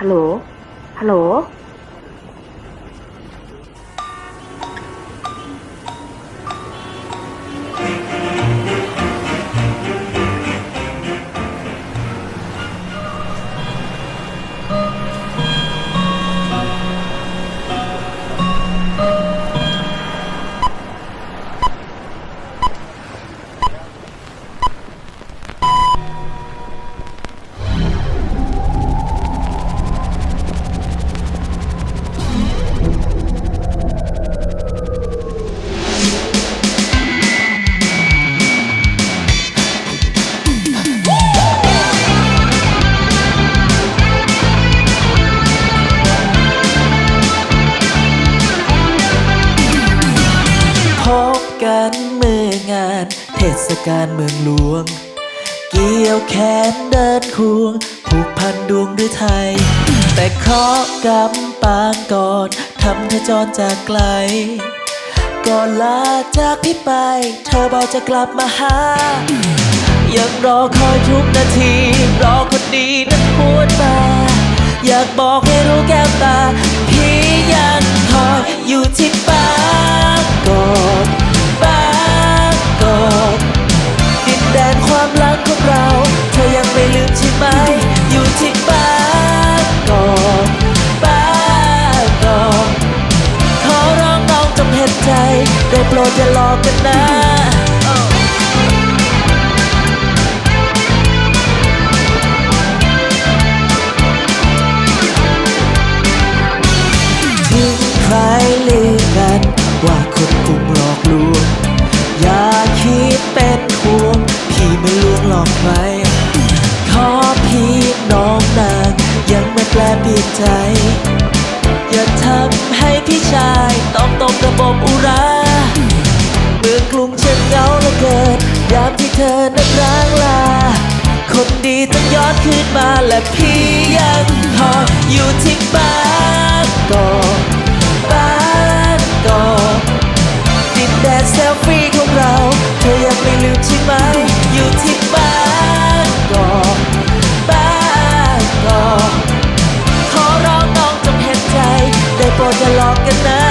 ฮัลโหล ฮัลโหล กันเมื่องาน เทศกาลเมืองหลวง เกี่ยวแขนเดินควง ผูกพันดวงหรือไทย แต่เคราะห์กรรมปางก่อนทำเธอจรจากไกล ก่อนลาจากพี่ไป เธอบอกจะกลับมาหา ยังรอคอยทุกนาที รอคนดีนั้นหวนมา อยากบอกให้รู้แก้วตา พี่ยังคอยอยู่ที่ปา ได้โปรดอย่าหลอกกันนะถึงใครลือกัน ว่าคนกลุ่มหลอกลวง อย่าคิดเป็นห่วงพี่ไม่ลวงหลอกใครขอพี่น้องนางยังไม่แปลเปลี่ยนใจ ธอนั้นร้างลา คนดีต้องย้อนคืนมาและพี่ยังคออยู่ที่บ้านกอบ้านกอดินแดนเซลฟี่ของเรา เธอยังไม่ลืมใช่ไหม อยู่ที่บ้านกอบ้านกอขอร้องน้องจงเห็นใจ ได้โปรดอย่าหลอกกันนะ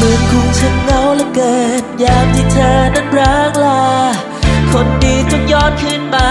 เมือนคงฉันเงาและเกินยามที่เธอนั้นร้างลา คนดีต้องย้อนคืนมา